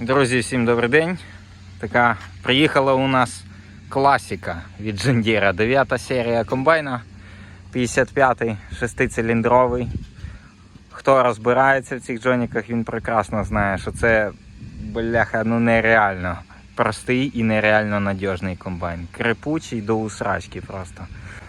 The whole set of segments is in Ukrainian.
Друзі, всім добрий день. Така приїхала у нас класика від Джендіра. Дев'ята серія комбайна 55-й, шестициліндровий. Хто розбирається в цих джоніках, він прекрасно знає, що це бляха ну нереально простий і нереально надіжний комбайн. Крипучий до усрачки просто.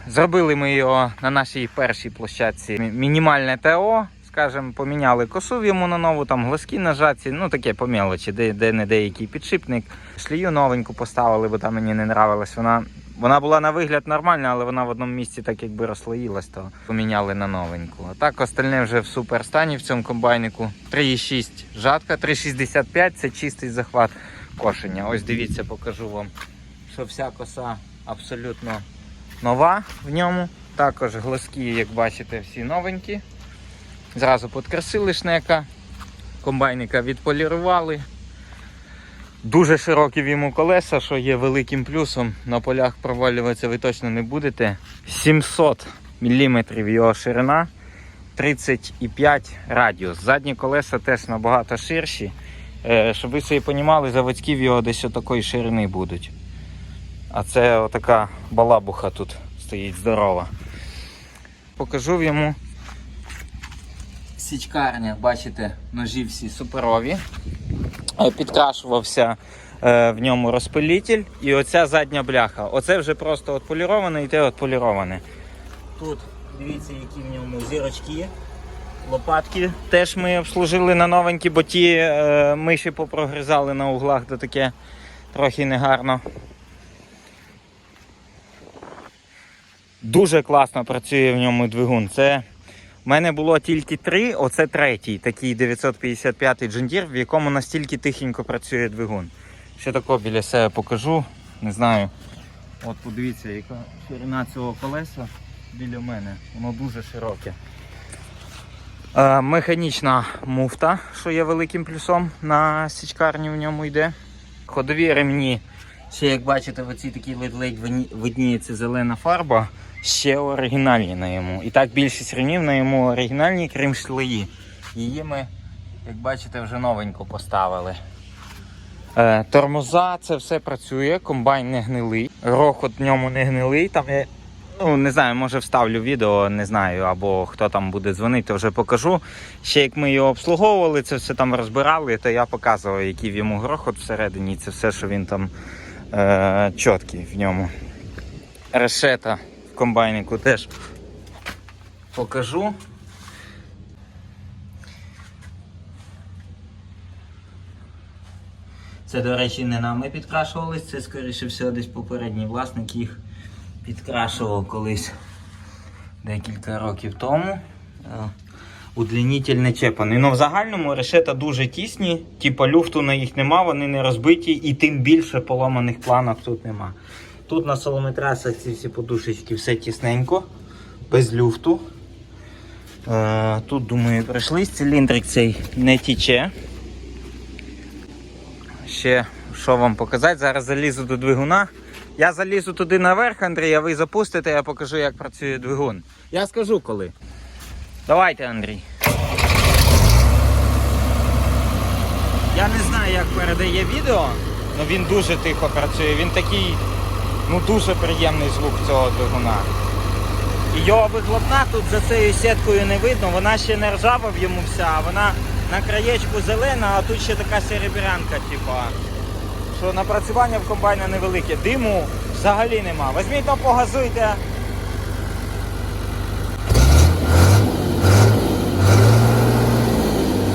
Зробили ми його на нашій першій площадці. Мінімальне ТО, скажімо, поміняли косу йому на нову, там глазки нажаті, ну таке по мелочі, де, де не деякий підшипник. Шлію новеньку поставили, бо там мені не нравилась. Вона, вона була на вигляд нормальна, але вона в одному місці так якби розслоїлась, то поміняли на новеньку. А так остальне вже в супер стані в цьому комбайнику. 3,6 жатка, 3,65 це чистий захват кошення. Ось дивіться, покажу вам, що вся коса абсолютно нова в ньому. Також глазки, як бачите, всі новенькі. Зразу підкрасили шнека, комбайника відполірували. Дуже широкі в йому колеса, що є великим плюсом. На полях провалюватися ви точно не будете. 700 мм його ширина, 35 радіус. Задні колеса теж набагато ширші. Е, Щоб ви собі розуміли, заводські в його десь отакої ширини будуть. А це отака балабуха тут стоїть здорова. Покажу йому січкарня, бачите, ножі всі суперові. Е, Підкрашувався е, в ньому розпилитель і оця задня бляха. Оце вже просто отполіроване і те отполіроване. Тут дивіться, які в ньому зірочки. Лопатки теж ми обслужили на новенькі, бо ті е, миші попрогризали на углах, то таке трохи негарно. Дуже класно працює в ньому двигун. Це в мене було тільки три, оце третій, такий 955 джендір, в якому настільки тихенько працює двигун. Ще тако біля себе покажу. Не знаю. От подивіться, яка ширина цього колеса біля мене. Воно дуже широке. Е, механічна муфта, що є великим плюсом на січкарні в ньому йде. Ходові ремні. Ще як бачите, в оцій такій ледь-ледь видніється зелена фарба, ще оригінальні на йому. І так більшість ремнів на йому оригінальні, крім шлеї. Її ми, як бачите, вже новенько поставили. Е, тормоза, це все працює, комбайн не гнилий, грохот в ньому не гнилий. Там є, ну не знаю, може вставлю відео, не знаю, або хто там буде дзвонити, вже покажу. Ще як ми його обслуговували, це все там розбирали, то я показував, який в йому грохот всередині, це все, що він там е, чіткий в ньому. Решета в комбайнику теж покажу. Це, до речі, не нами підкрашувались, це, скоріше всього, десь попередній власник їх підкрашував колись декілька років тому. Удлінитель не чепаний. Ну в загальному решета дуже тісні, типа люфту на їх нема, вони не розбиті і тим більше поломаних планок тут нема. Тут на солометрасах ці всі подушечки все тісненько, без люфту. Е, тут, думаю, пройшлись, циліндрик цей не тіче. Ще що вам показати? Зараз залізу до двигуна. Я залізу туди наверх, Андрій, а ви запустите, я покажу, як працює двигун. Я скажу коли. Давайте, Андрій. Я не знаю, як передає відео, але він дуже тихо працює. Він такий, ну дуже приємний звук цього двигуна. Його вихлопна тут за цією сіткою не видно, вона ще не ржава в йому вся, а вона на краєчку зелена, а тут ще така серебрянка, типа. Що напрацювання в комбайна невелике. Диму взагалі нема. Візьміть то погазуйте.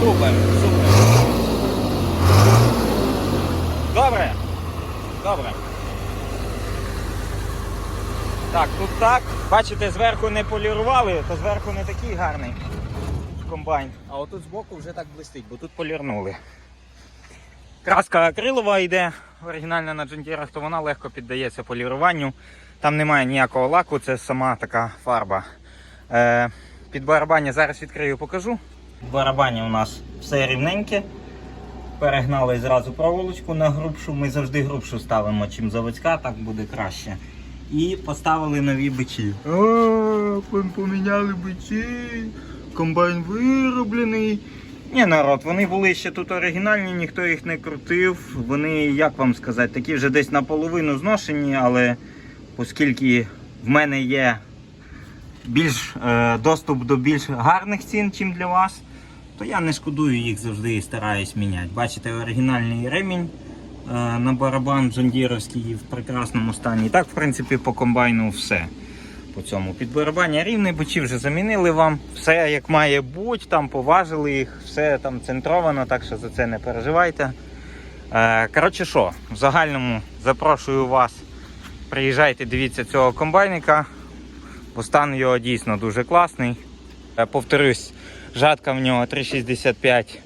Супер, супер. Добре. Добре. Так. Бачите, зверху не полірували, то зверху не такий гарний комбайн. А отут збоку вже так блистить, бо тут полірнули. Краска акрилова йде, оригінальна на джендірах, то вона легко піддається поліруванню. Там немає ніякого лаку, це сама така фарба. Е, під барабання зараз відкрию покажу. Під барабані у нас все рівненьке. Перегнали зразу проволочку на грубшу. Ми завжди грубшу ставимо, чим заводська, так буде краще. І поставили нові бичі. О, поміняли бичі. Комбайн вироблений. Ні, народ, вони були ще тут оригінальні, ніхто їх не крутив. Вони, як вам сказати, такі вже десь наполовину зношені, але оскільки в мене є більш е, доступ до більш гарних цін, ніж для вас, то я не шкодую їх завжди і стараюсь міняти. Бачите, оригінальний ремінь на барабан джондіровський в прекрасному стані. Так, в принципі, по комбайну все. По цьому підбарабання рівний, бочі вже замінили вам. Все як має бути, там поважили їх, все там центровано, так що за це не переживайте. Е, коротше що, в загальному запрошую вас. Приїжджайте, дивіться цього комбайника, бо стан його дійсно дуже класний. Е, Повторюсь, жатка в нього 3,65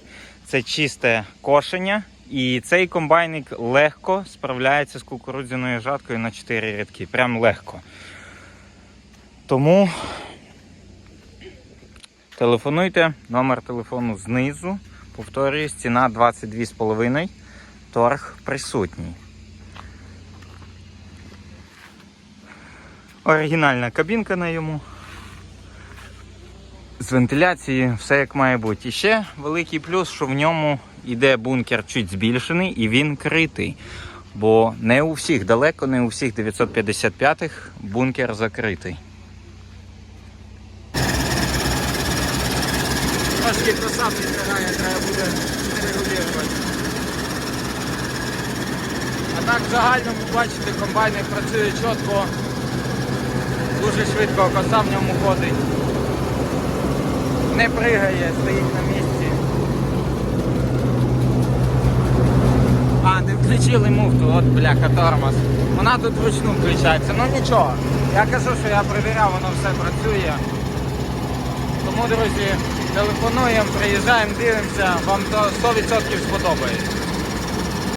це чисте кошення. І цей комбайник легко справляється з кукурудзяною жаткою на 4 рядки. Прям легко. Тому телефонуйте, номер телефону знизу. Повторюсь, ціна 22,5. Торг присутній. Оригінальна кабінка на йому. З вентиляції, все як має бути. І ще великий плюс, що в ньому йде бункер чуть збільшений і він критий. Бо не у всіх далеко, не у всіх 955-х бункер закритий. Трошки коса підбирає, треба буде регулювати. А так в загальному бачите, комбайник працює чітко, дуже швидко коса в ньому ходить. Не пригає, стоїть на місці. А, не включили муфту, от бляха тормоз. Вона тут вручну включається, ну нічого. Я кажу, що я перевіряв, воно все працює. Тому, друзі, телефонуємо, приїжджаємо, дивимося, вам то 100% сподобається.